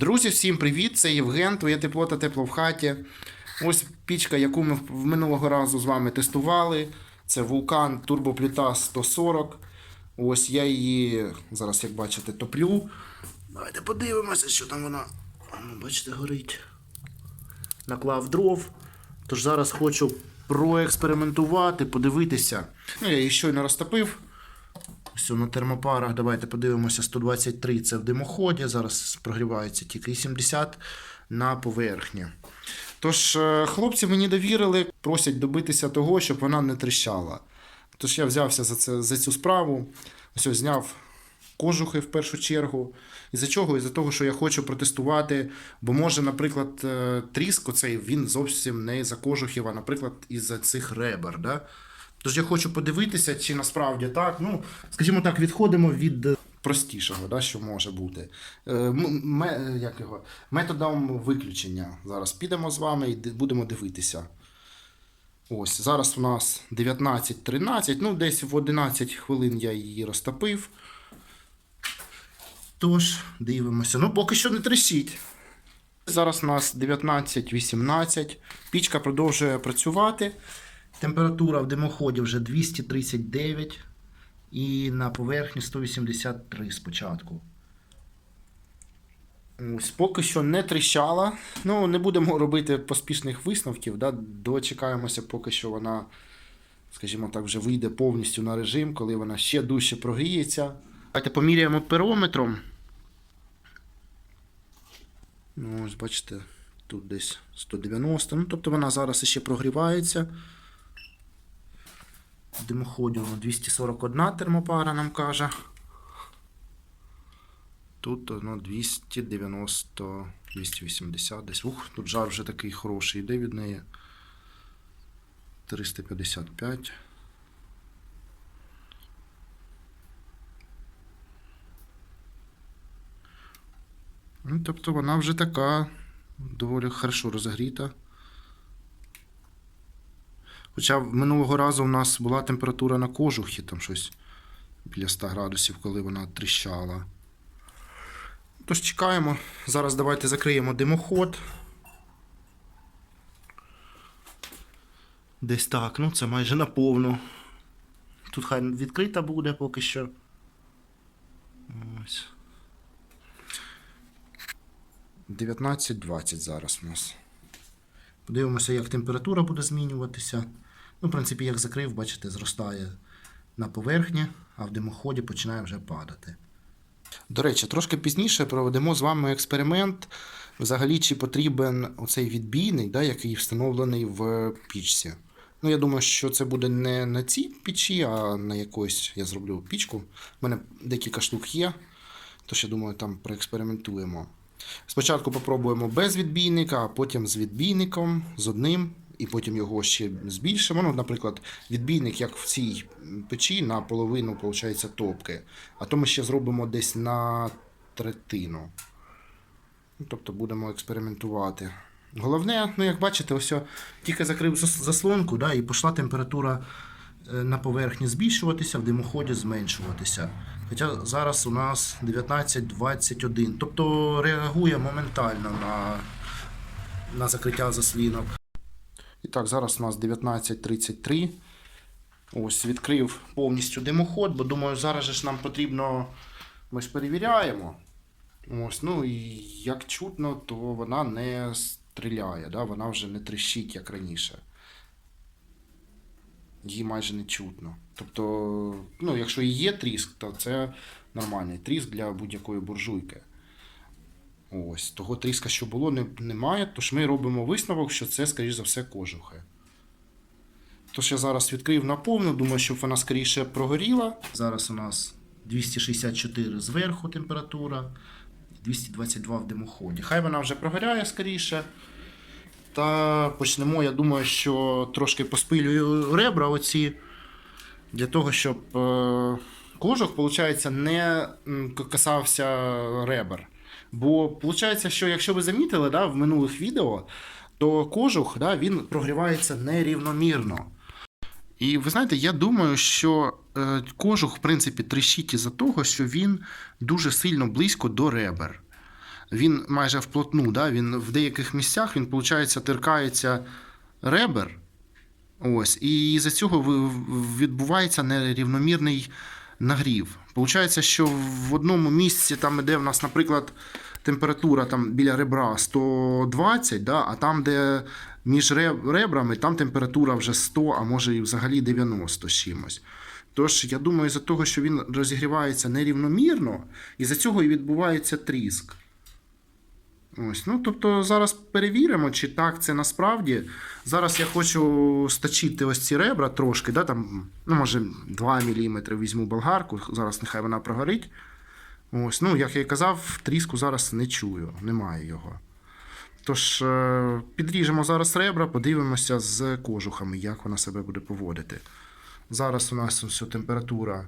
Друзі, всім привіт! Це Євген, твоє тепло та тепло в хаті. Ось пічка, яку ми в минулого разу з вами тестували. Це вулкан турбоплита 140. Ось я її зараз, як бачите, топлю. Давайте подивимося, що там вона. Ну, Бачите, горить. Наклав дров. Тож зараз хочу проекспериментувати, подивитися. Ну, я її щойно розтопив. Все на термопарах. Давайте подивимося. 123 це в димоході. Зараз прогрівається тільки 70 на поверхні. Тож, е, хлопці мені довірили, просять добитися того, щоб вона не тріщала. Тож я взявся за, це, за цю справу. Ось зняв кожухи в першу чергу. Із-за чого? Із-за того, що я хочу протестувати, бо може, наприклад, е, тріск оцей він зовсім не із-за кожухів, а, наприклад, із-за цих ребер. Да? Тож я хочу подивитися, чи насправді так. Ну, скажімо так, відходимо від е, простішого, да, що може бути. Е, як його? Методом виключення. Зараз підемо з вами і будемо дивитися. Ось, зараз у нас 19.13, ну десь в 11 хвилин я її розтопив. Тож, дивимося. Ну, поки що не трясіть. Зараз у нас 19.18. Пічка продовжує працювати. Температура в димоході вже 239 і на поверхні 183 спочатку. Ось, поки що не тріщала. Ну, не будемо робити поспішних висновків. Да? Дочекаємося, поки що вона, скажімо так, вже вийде повністю на режим, коли вона ще дужче прогріється. Давайте поміряємо перометром. Ну, ось бачите, тут десь 190. Ну, тобто вона зараз ще прогрівається. В димоході воно 241 термопара нам каже. Тут воно 290, 280 десь. Ух, тут жар вже такий хороший йде від неї. 355. Ну, тобто вона вже така доволі хорошо розігріта. Хоча минулого разу у нас була температура на кожухі, там щось біля 100 градусів, коли вона тріщала. Тож чекаємо. Зараз давайте закриємо димоход. Десь так, ну це майже наповну. Тут хай відкрита буде поки що. Ось. 19.20 зараз у нас. Подивимося, як температура буде змінюватися. Ну, в принципі, як закрив, бачите, зростає на поверхні, а в димоході починає вже падати. До речі, трошки пізніше проведемо з вами експеримент. Взагалі, чи потрібен оцей відбійник, да, який встановлений в пічці. Ну, я думаю, що це буде не на цій печі, а на якоїсь я зроблю пічку. У мене декілька штук є, тож я думаю, там проекспериментуємо. Спочатку попробуємо без відбійника, а потім з відбійником, з одним, і потім його ще збільшимо. Ну, наприклад, відбійник, як в цій печі, на половину, виходить, топки. А то ми ще зробимо десь на третину. Ну, Тобто будемо експериментувати. Головне, ну як бачите, ось тільки закрив заслонку, да, і пішла температура е, на поверхні збільшуватися, в димоході зменшуватися. Хоча зараз у нас 19-21. Тобто реагує моментально на, на закриття заслінок. Так, зараз у нас 19.33. Ось відкрив повністю димоход, бо думаю, зараз ж нам потрібно. Ми ж перевіряємо. Ось, ну і як чутно, то вона не стріляє, да? вона вже не тріщить, як раніше. Її майже не чутно. Тобто, ну, якщо і є тріск, то це нормальний тріск для будь-якої буржуйки. Ось, того тріска, що було, не, немає, тож ми робимо висновок, що це, скоріш за все, кожухи. Тож я зараз відкрив наповну, думаю, щоб вона скоріше прогоріла. Зараз у нас 264 зверху температура, 222 в димоході. Хай вона вже прогоряє скоріше. Та почнемо, я думаю, що трошки поспилюю ребра оці, для того, щоб е, кожух, виходить, не касався ребер. Бо виходить, що якщо ви замітили да, в минулих відео, то кожух да, він прогрівається нерівномірно. І ви знаєте, я думаю, що е, кожух, в принципі, тріщить із-за того, що він дуже сильно близько до ребер. він майже вплотну. Да? Він в деяких місцях він, виходить, тиркається ребер. Ось, і за цього відбувається нерівномірний нагрів. Получається, що в одному місці, там, де в нас, наприклад, температура там, біля ребра 120, да, а там, де між ребрами, там температура вже 100, а може і взагалі 90 з чимось. Тож, я думаю, за того, що він розігрівається нерівномірно, і за цього і відбувається тріск. Ось, ну, тобто зараз перевіримо, чи так це насправді. Зараз я хочу сточити ось ці ребра трошки, да, там, ну, може 2 мм візьму болгарку, зараз нехай вона прогорить. Ось, ну, як я і казав, тріску зараз не чую, немає його. Тож, е, підріжемо зараз ребра, подивимося з кожухами, як вона себе буде поводити. Зараз у нас ось температура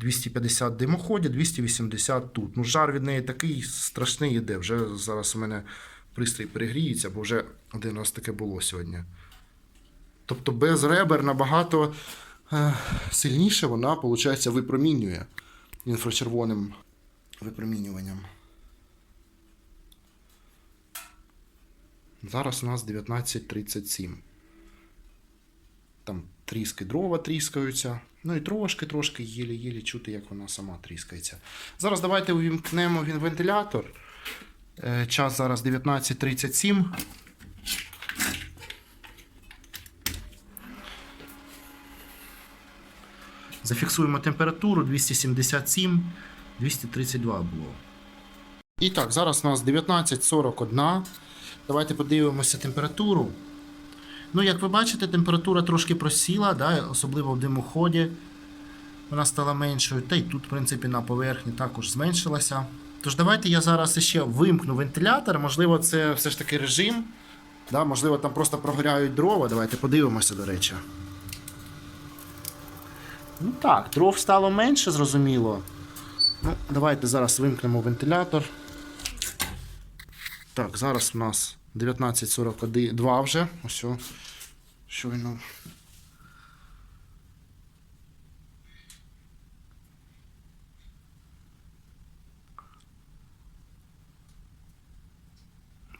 250 в димоході, 280 тут. Ну, жар від неї такий страшний іде. Вже зараз у мене пристрій перегріється, бо вже один раз таке було сьогодні. Тобто без ребер набагато е, сильніше вона, виходить, випромінює інфрачервоним випромінюванням. Зараз у нас 19.37. Тріски дрова тріскаються. Ну і трошки-трошки єлі-єлі чути, як вона сама тріскається. Зараз давайте увімкнемо він вентилятор. Е, Час зараз 19.37. Зафіксуємо температуру 277, 232 було. І так, зараз у нас 19.41. Давайте подивимося температуру. Ну, як ви бачите, температура трошки просіла, да, особливо в димоході. Вона стала меншою. Та й тут, в принципі, на поверхні також зменшилася. Тож давайте я зараз ще вимкну вентилятор. Можливо, це все ж таки режим. Да, можливо, там просто прогоряють дрова. Давайте подивимося, до речі. Ну так, дров стало менше, зрозуміло. Ну, давайте зараз вимкнемо вентилятор. Так, зараз у нас 19.42 вже. Ось. Щойно.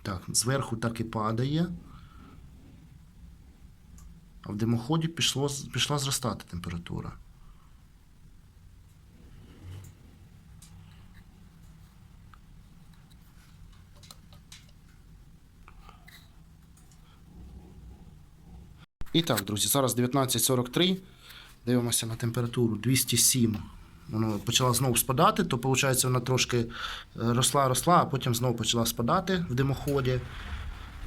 Так, зверху так і падає. А в димоході пішло, пішла зростати температура. І так, друзі, зараз 19.43. Дивимося на температуру 207. Воно почала знову спадати, то виходить, вона трошки е, росла, росла, а потім знову почала спадати в димоході.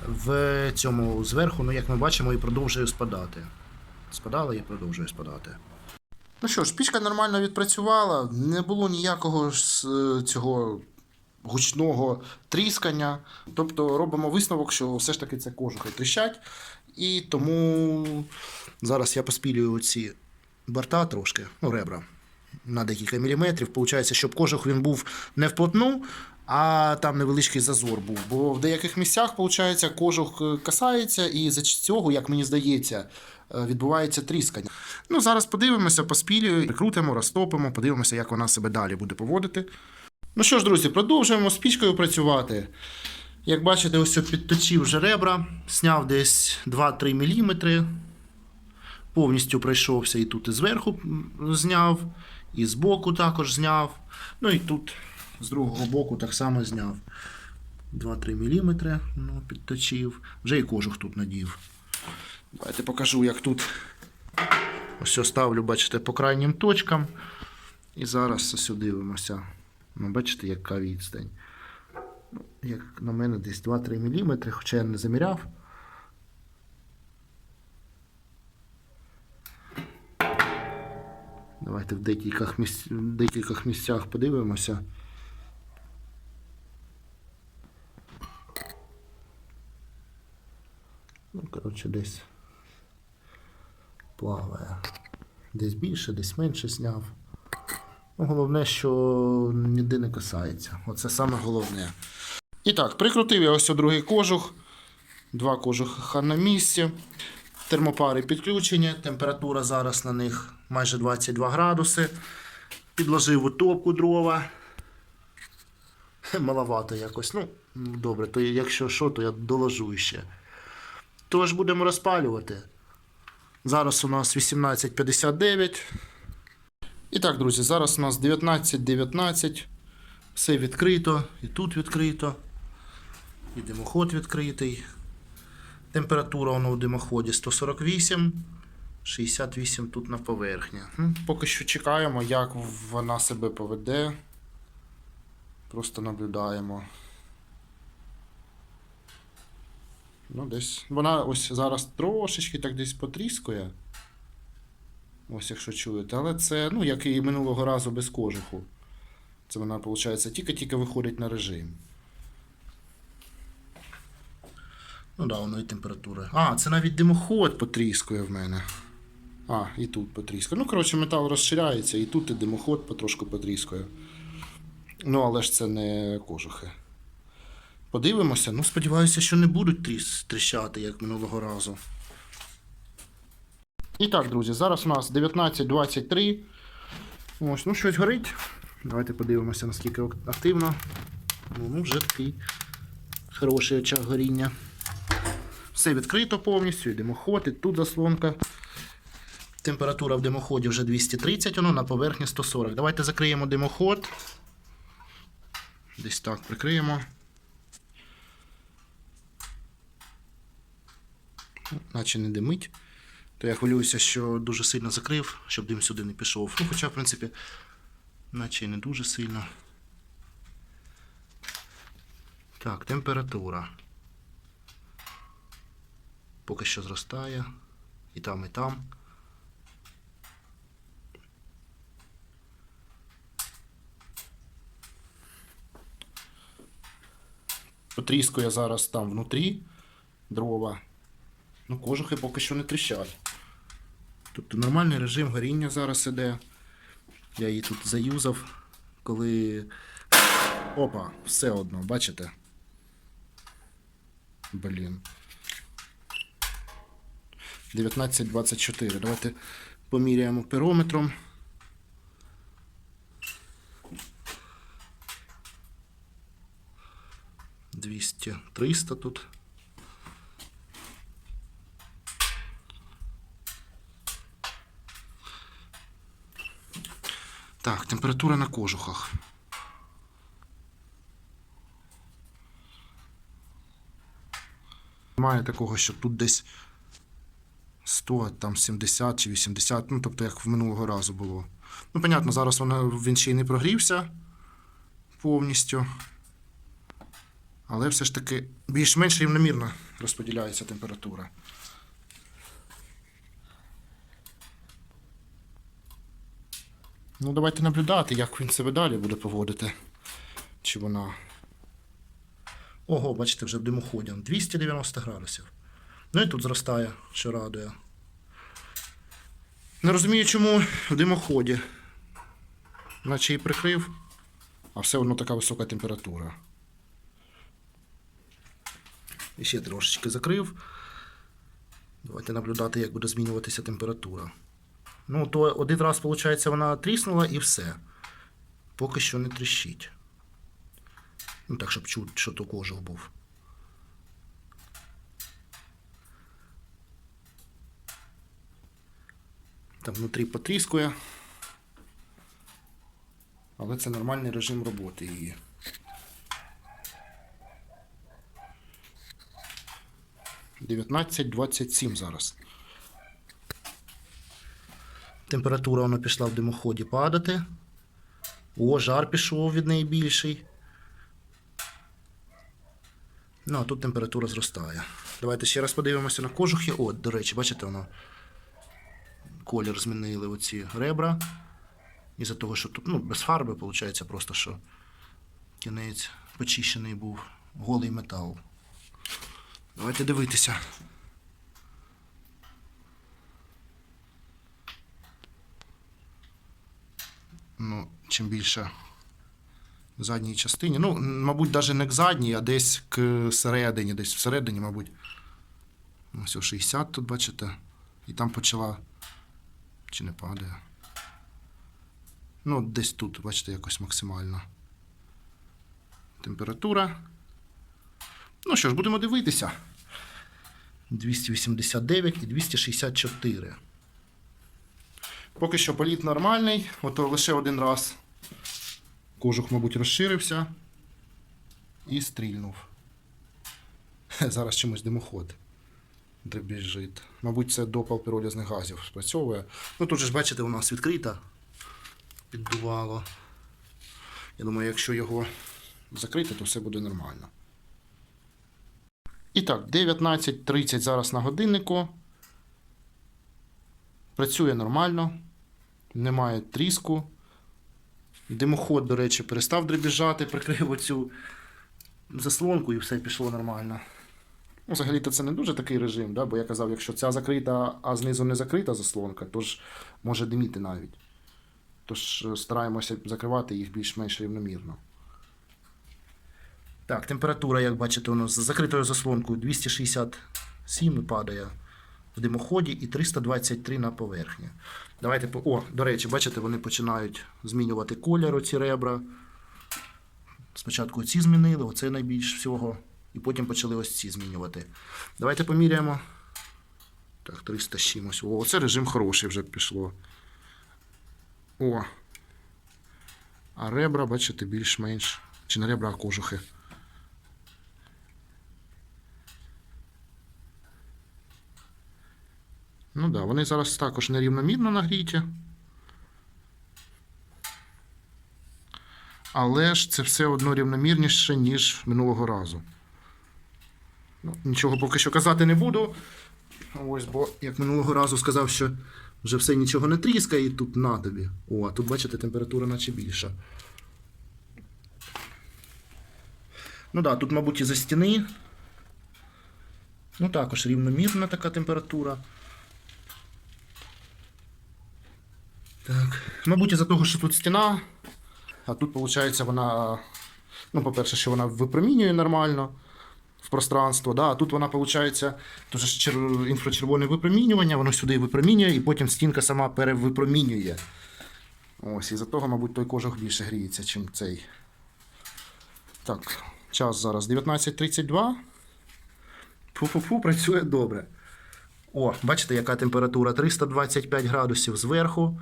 В цьому зверху, ну як ми бачимо, і продовжує спадати. Спадала і продовжує спадати. Ну що ж, пічка нормально відпрацювала, не було ніякого е, цього гучного тріскання. Тобто робимо висновок, що все ж таки це кожухи тріщать. І тому зараз я поспілюю ці борта трошки, ну, ребра на декілька міліметрів. Получається, щоб кожух він був не вплотну, а там невеличкий зазор був. Бо в деяких місцях, виходить, кожух е, касається, і за цього, як мені здається, е, відбувається тріскання. Ну, зараз подивимося, поспілюю, прикрутимо, розтопимо, подивимося, як вона себе далі буде поводити. Ну що ж, друзі, продовжуємо з пічкою працювати. Як бачите, ось підточив вже ребра, зняв десь 2-3 мм. Повністю пройшовся і тут і зверху зняв, і з боку також зняв. Ну і тут з другого боку так само зняв. 2-3 мм ну, підточив. Вже і кожух тут надів. Давайте покажу, як тут ось я ставлю, бачите, по крайнім точкам. І зараз ось дивимося. Ну, бачите, яка відстань. Як на мене, десь 2-3 мм, хоча я не заміряв. Давайте в декількох, місць... декількох місцях подивимося. Ну, коротше, десь плаває. Десь більше, десь менше зняв. Головне, що ніде не касається. Оце саме головне. І так, прикрутив я ось у другий кожух. Два кожуха на місці. Термопари підключені. Температура зараз на них майже 22 градуси. Підложив у топку дрова. маловато якось. Ну, добре, то якщо що, то я доложу ще. Тож будемо розпалювати. Зараз у нас 18.59. І так, друзі, зараз у нас 19.19. Все відкрито, і тут відкрито. І димоход відкритий. Температура воно у димоході 148, 68 тут на поверхні. Поки що чекаємо, як вона себе поведе. Просто наблюдаємо. Ну, десь. Вона ось зараз трошечки так десь потріскує. Ось якщо чуєте. Але це, ну, як і минулого разу без кожуху. Це вона, виходить, тільки-тільки виходить на режим. Ну да, воно і температура. А, це навіть димоход потріскує в мене. А, і тут потріскує. Ну, коротше, метал розширяється, і тут і димоход потрошку потріскує. Ну, але ж це не кожухи. Подивимося. Ну, сподіваюся, що не будуть тріщати, як минулого разу. І так, друзі, зараз у нас 19.23. Ось, ну щось горить. Давайте подивимося, наскільки активно. Ну, ну вже такий хороший очаг горіння. Все відкрито повністю, і димоход, і тут заслонка. Температура в димоході вже 230, воно на поверхні 140. Давайте закриємо димоход. Десь так прикриємо. Наче не димить. То я хвилююся, що дуже сильно закрив, щоб дим сюди не пішов. Ну, хоча, в принципі, наче і не дуже сильно. Так, температура. Поки що зростає. І там, і там. Потріскує зараз там внутрі дрова. Ну, кожухи поки що не тріщать. Тобто нормальний режим горіння зараз іде. Я її тут заюзав, коли. Опа, все одно, бачите? Блін. 19.24. Давайте поміряємо пирометром. Двісті, триста тут. Так, температура на кожухах. Немає такого, що тут десь 100, там 70 чи 80, ну тобто як в минулого разу було. Ну, понятно, зараз вона, він ще й не прогрівся повністю. Але все ж таки більш-менш рівномірно розподіляється температура. Ну, давайте наблюдати, як він себе далі буде поводити. Чи вона. Ого, бачите, вже в димоході. 290 градусів. Ну і тут зростає, що радує. Не розумію, чому в димоході. Наче і прикрив, а все одно така висока температура. І ще трошечки закрив. Давайте наблюдати, як буде змінюватися температура. Ну, то один раз, виходить, вона тріснула і все. Поки що не тріщить. Ну, так, щоб чути, що то кожух був. Там внутрі потріскує. Але це нормальний режим роботи її. Дев'ятнадцять двадцять сім зараз. Температура вона пішла в димоході падати. О, жар пішов від неї більший. Ну, а тут температура зростає. Давайте ще раз подивимося на кожухи. О, до речі, бачите, воно колір змінили оці ребра. Із-за того, що тут ну, без фарби, виходить, просто що кінець почищений був голий метал. Давайте дивитися. Ну, чим більше в задній частині. Ну, мабуть, навіть не к задній, а десь к середині, десь всередині, мабуть. Ось о 60 тут, бачите. І там почала. Чи не падає? Ну, десь тут, бачите, якось максимально. температура. Ну що ж, будемо дивитися. 289 і 264. Поки що політ нормальний, ото лише один раз. Кожух, мабуть, розширився і стрільнув. Зараз чомусь димоход дребіжить. Мабуть, це допал піролізних газів спрацьовує. Ну тут же ж бачите, у нас відкрита піддувало. Я думаю, якщо його закрити, то все буде нормально. І так, 19.30 зараз на годиннику. Працює нормально, немає тріску. Димоход, до речі, перестав дребіжати, прикрив оцю заслонку і все пішло нормально. Ну, Взагалі-то це не дуже такий режим, да? бо я казав, якщо ця закрита, а знизу не закрита заслонка, то ж може диміти навіть. Тож е, стараємося закривати їх більш-менш рівномірно. Так, температура, як бачите, у нас з закритою заслонкою 267 падає в димоході і 323 на поверхні. Давайте. О, до речі, бачите, вони починають змінювати колір, оці ребра. Спочатку ці змінили, оце найбільш всього. І потім почали ось ці змінювати. Давайте поміряємо. Так, 300 з. О, це режим хороший вже пішло. О. А ребра, бачите, більш-менш. Чи не ребра, а кожухи. Ну так, да, вони зараз також нерівномірно нагріті. Але ж це все одно рівномірніше, ніж минулого разу. Ну, нічого поки що казати не буду. Ось, бо як минулого разу сказав, що вже все нічого не тріскає, і тут на тобі. О, а тут, бачите, температура наче більша. Ну так, да, тут, мабуть, і за стіни. Ну, також рівномірна така температура. Так. Мабуть, із-за того, що тут стіна, а тут, виходить, вона. Ну, по-перше, що вона випромінює нормально в пространство, да? а тут вона, виходить, дуже чер- інфрачервоне випромінювання, воно сюди випромінює, і потім стінка сама перевипромінює. Ось, із-за того, мабуть, той кожух більше гріється, чим цей. Так, час зараз 19.32. Фу-фу-фу, працює добре. О, бачите, яка температура? 325 градусів зверху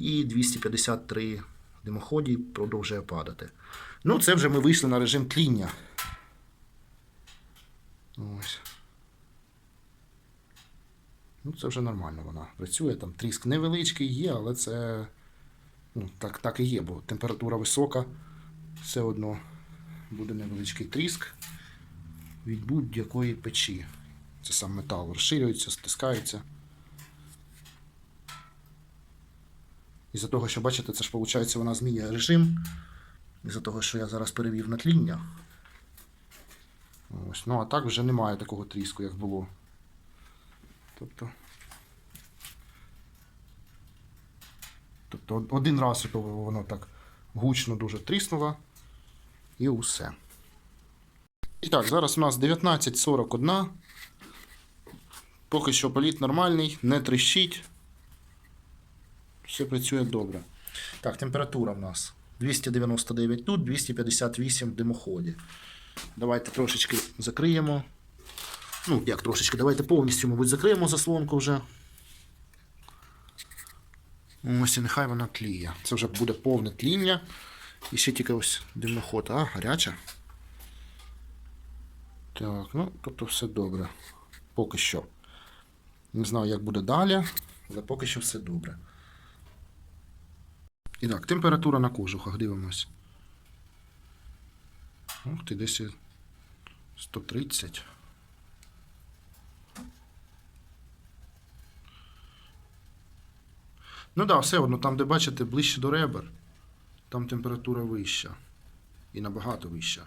і 253 в димоході продовжує падати. Ну, це вже ми вийшли на режим тління. Ось. Ну, це вже нормально вона працює. Там тріск невеличкий є, але це ну, так, так і є, бо температура висока, все одно буде невеличкий тріск від будь-якої печі. Це сам метал розширюється, стискається. Із-за того, що бачите, це ж виходить, вона змінює режим. Із-за того, що я зараз перевів на тління. Ось. Ну, а так вже немає такого тріску, як було. Тобто. Тобто один раз воно так гучно дуже тріснуло. І усе. І так, зараз у нас 19.41. Поки що політ нормальний, не тріщить. Все працює добре. Так, температура в нас 299 тут, 258 в димоході. Давайте трошечки закриємо. Ну, як трошечки, давайте повністю, мабуть, закриємо заслонку вже. Ось і нехай вона тліє. Це вже буде повне тління. І ще тільки ось димоход. А, гаряча. Так, ну, тобто все добре. Поки що. Не знаю, як буде далі, але поки що все добре. І так, температура на кожухах, дивимось. Ух ти, десь 130. Ну да, все одно, там, де бачите, ближче до ребер, там температура вища. І набагато вища.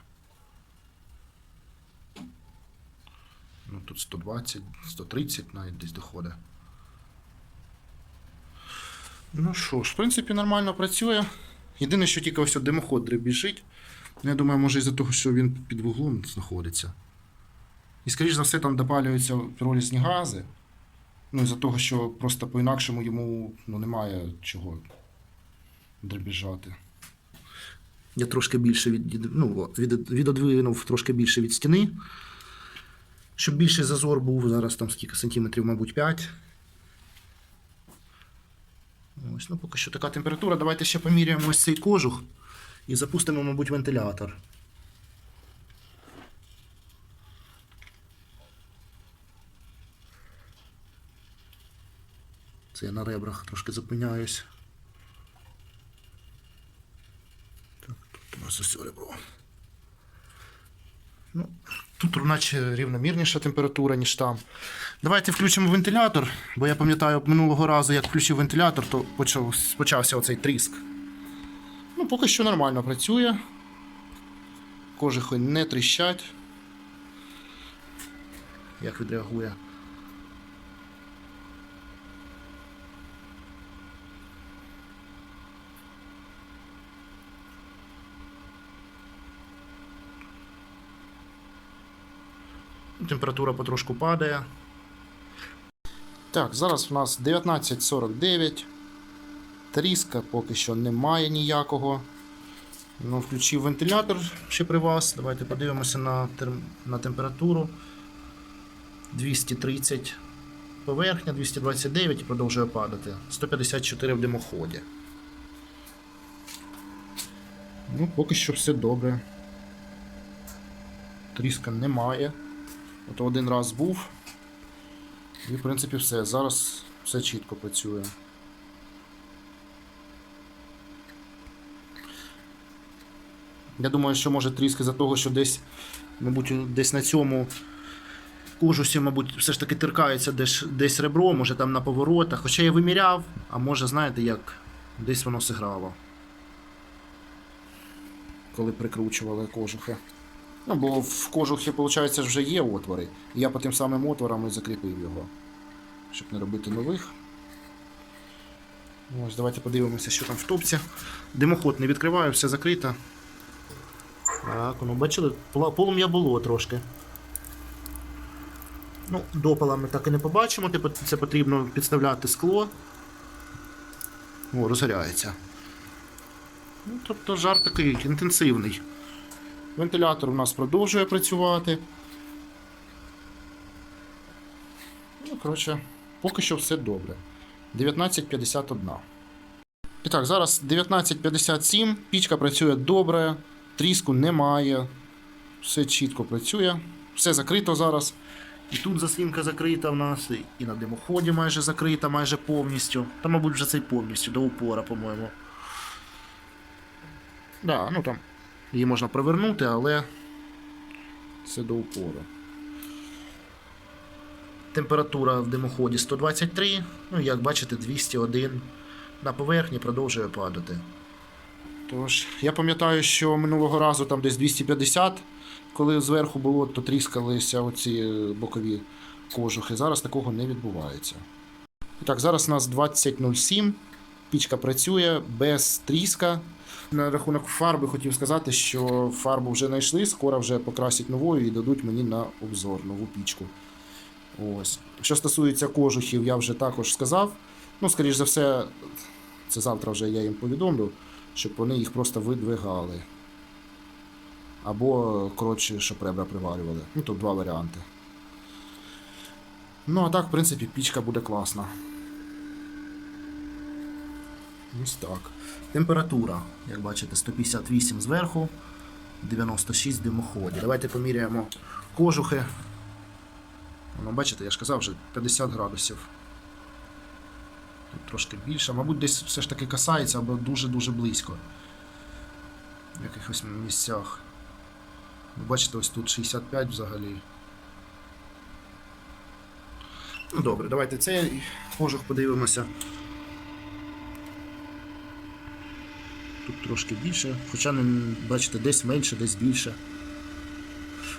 Ну, тут 120, 130 навіть десь доходить. Ну що ж, в принципі, нормально працює. Єдине, що тільки ось димоход дребіжить. Ну, я думаю, може із-за того, що він під вуглом знаходиться. І, скоріш за все, там допалюються піролізні гази. Ну, із-за того, що просто по-інакшому йому ну, немає чого дребіжати. Я трошки більше від, ну, від, відодвинув трошки більше від стіни. Щоб більший зазор був, зараз там скільки сантиметрів, мабуть, 5. Ось, ну поки що така температура. Давайте ще поміряємо ось цей кожух і запустимо, мабуть, вентилятор. Це я на ребрах трошки зупиняюсь. Так, тут у нас ось ребро. Ну, тут наче рівномірніша температура, ніж там. Давайте включимо вентилятор, бо я пам'ятаю минулого разу, як включив вентилятор, то почав, почався оцей тріск. Ну, поки що нормально працює. Кожухи не тріщать. Як відреагує? Температура потрошку падає. Так, зараз у нас 19.49. Тріска поки що немає ніякого. Ну, включив вентилятор ще при вас. Давайте подивимося на, терм... на температуру. 230 поверхня, 229 і продовжує падати. 154 в димоході. Ну, поки що все добре. Тріска немає. От один раз був. І, в принципі, все. Зараз все чітко працює. Я думаю, що може тріски за того, що десь, мабуть, десь на цьому кожусі, мабуть, все ж таки тиркається десь, десь ребро, може там на поворотах. Хоча я виміряв, а може, знаєте, як десь воно сиграло. Коли прикручували кожухи. Ну, бо в кожухі, виходить, вже є отвори. І я по тим самим отворам і закріпив його. Щоб не робити нових. Ось, давайте подивимося, що там в топці. Димоход не відкриваю, все закрито. Так, ну бачили, полум'я було трошки. Ну, допала ми так і не побачимо, типу це потрібно підставляти скло. О, розгоряється. Ну, тобто жар такий інтенсивний. Вентилятор у нас продовжує працювати. Ну, коротше, поки що все добре. 19.51. І так, зараз 19.57. Пічка працює добре, тріску немає. Все чітко працює. Все закрито зараз. І тут заслінка закрита в нас, і- на димоході майже закрита, майже повністю. Та, мабуть, вже цей повністю до упора, по-моєму. Да, ну там її можна провернути, але це до упору. Температура в димоході 123, ну як бачите, 201 на поверхні продовжує падати. Тож, я пам'ятаю, що минулого разу там десь 250, коли зверху було, то тріскалися оці е, бокові кожухи. Зараз такого не відбувається. І так, зараз у нас 20.07. Пічка працює без тріска. На рахунок фарби хотів сказати, що фарбу вже знайшли, скоро вже покрасять новою і дадуть мені на обзор нову пічку. Ось. Що стосується кожухів, я вже також сказав. Ну, скоріш за все, це завтра вже я їм повідомлю, щоб вони їх просто видвигали. Або, коротше, щоб ребра приварювали. Ну, тут два варіанти. Ну, а так, в принципі, пічка буде класна. Ось так. Температура, як бачите, 158 зверху, 96 в димоході. Давайте поміряємо кожухи. Ну, бачите, я ж казав вже 50 градусів. Тут трошки більше. Мабуть, десь все ж таки касається або дуже-дуже близько. В якихось місцях. Ну, Бачите, ось тут 65 взагалі. Ну добре, давайте цей кожух подивимося. Тут трошки більше, хоча не бачите, десь менше, десь більше.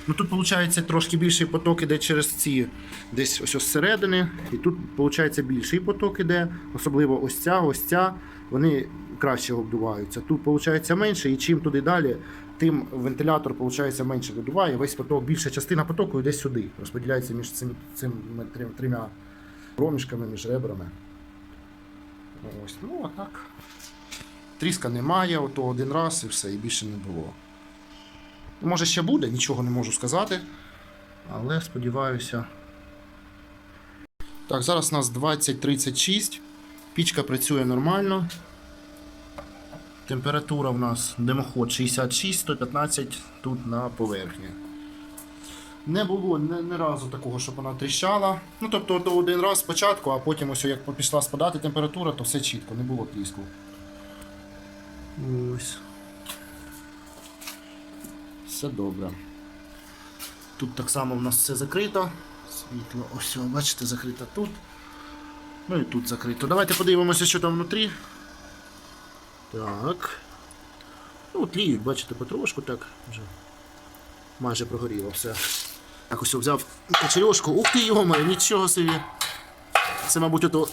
Ну тут виходить трошки більший поток іде через ці десь ось зсередини, і тут виходить більший поток іде, особливо ось ця, ось ця, вони краще обдуваються. Тут виходить менше, і чим туди далі, тим вентилятор виходить менше видуває. Весь поток, більша частина потоку йде сюди, розподіляється між цими, трьом- трьома проміжками, між ребрами. Ось, ну а так. Тріска немає, ото один раз і все, і більше не було. Може ще буде, нічого не можу сказати. Але сподіваюся. Так, зараз у нас 20.36. Пічка працює нормально. Температура в нас димоход 66, 115 тут на поверхні. Не було ні, ні разу такого, щоб вона тріщала. Ну, тобто то один раз спочатку, а потім ось як пішла спадати температура, то все чітко, не було тріску. Ось. Все добре. Тут так само в нас все закрито. Світло, ось, бачите, закрито тут. Ну і тут закрито. Давайте подивимося, що там внутрі. Так. Ну, тліють, бачите, потрошку так вже. Майже прогоріло все. Так ось взяв кочерьошку. Ух ти, йома, нічого собі. Це, мабуть, ото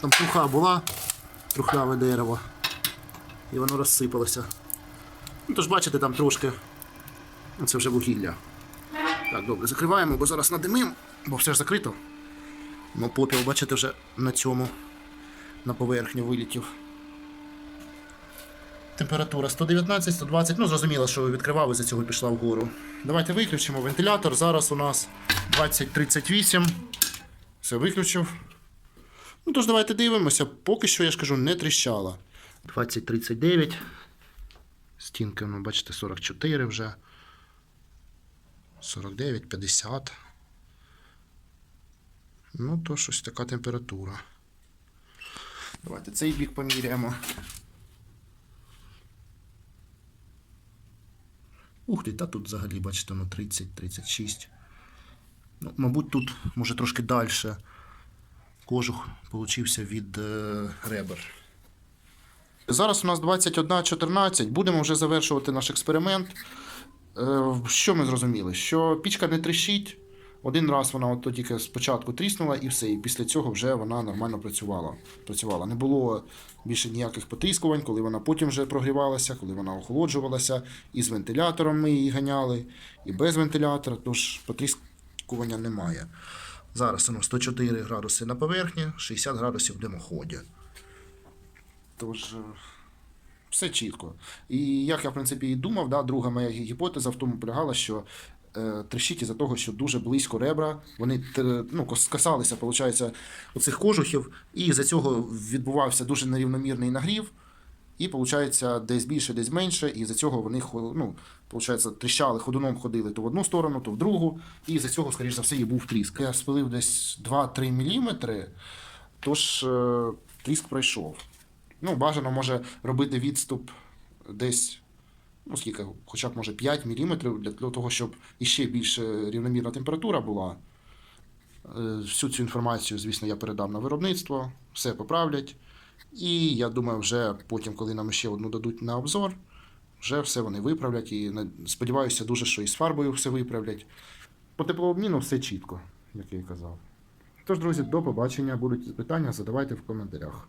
там труха була, трухляве дерево. І воно розсипалося. Ну, тож бачите, там трошки. Це вже вугілля. Так, добре, закриваємо, бо зараз надимим, бо все ж закрито. Ну, попіл, бачите, вже на цьому, на поверхню вилітів. Температура 119, 120. Ну, зрозуміло, що відкривав і за цього пішла вгору. Давайте виключимо вентилятор. Зараз у нас 2038. Все виключив. Ну, тож давайте дивимося. Поки що, я ж кажу, не тріщала. 2039. Стінка, ну, бачите, 44 вже. 49, 50. Ну, то щось така температура. Давайте цей бік поміряємо. Ух ти, та тут взагалі, бачите, ну 30-36. Ну, мабуть, тут, може, трошки далі кожух получився від е, ребер. Зараз у нас 21.14. Будемо вже завершувати наш експеримент. Е, Що ми зрозуміли? Що пічка не тріщить. Один раз вона от тільки спочатку тріснула і все. І після цього вже вона нормально працювала. працювала. Не було більше ніяких потріскувань, коли вона потім вже прогрівалася, коли вона охолоджувалася. І з вентилятором ми її ганяли, і без вентилятора, тож потріскування немає. Зараз воно 104 градуси на поверхні, 60 градусів в димоході. Тож. е, все чітко. І як я, в принципі, і думав, да, друга моя гіпотеза в тому полягала, що е, трещить із-за того, що дуже близько ребра, вони ну, касалися, виходить, оцих кожухів, і за цього відбувався дуже нерівномірний нагрів. І, виходить, десь більше, десь менше, і за цього вони ну, виходить, тріщали, ходуном ходили то в одну сторону, то в другу, і за цього, скоріш за все, і був тріск. Я спилив десь 2-3 мм, тож е, тріск пройшов. Ну, бажано може робити відступ десь, ну скільки, хоча б може 5 мм для, того, щоб іще більш рівномірна температура була. Е, Всю цю інформацію, звісно, я передам на виробництво, все поправлять. І я думаю, вже потім, коли нам ще одну дадуть на обзор, вже все вони виправлять. І сподіваюся дуже, що і з фарбою все виправлять. По теплообміну все чітко, як я і казав. Тож, друзі, до побачення. Будуть питання, задавайте в коментарях.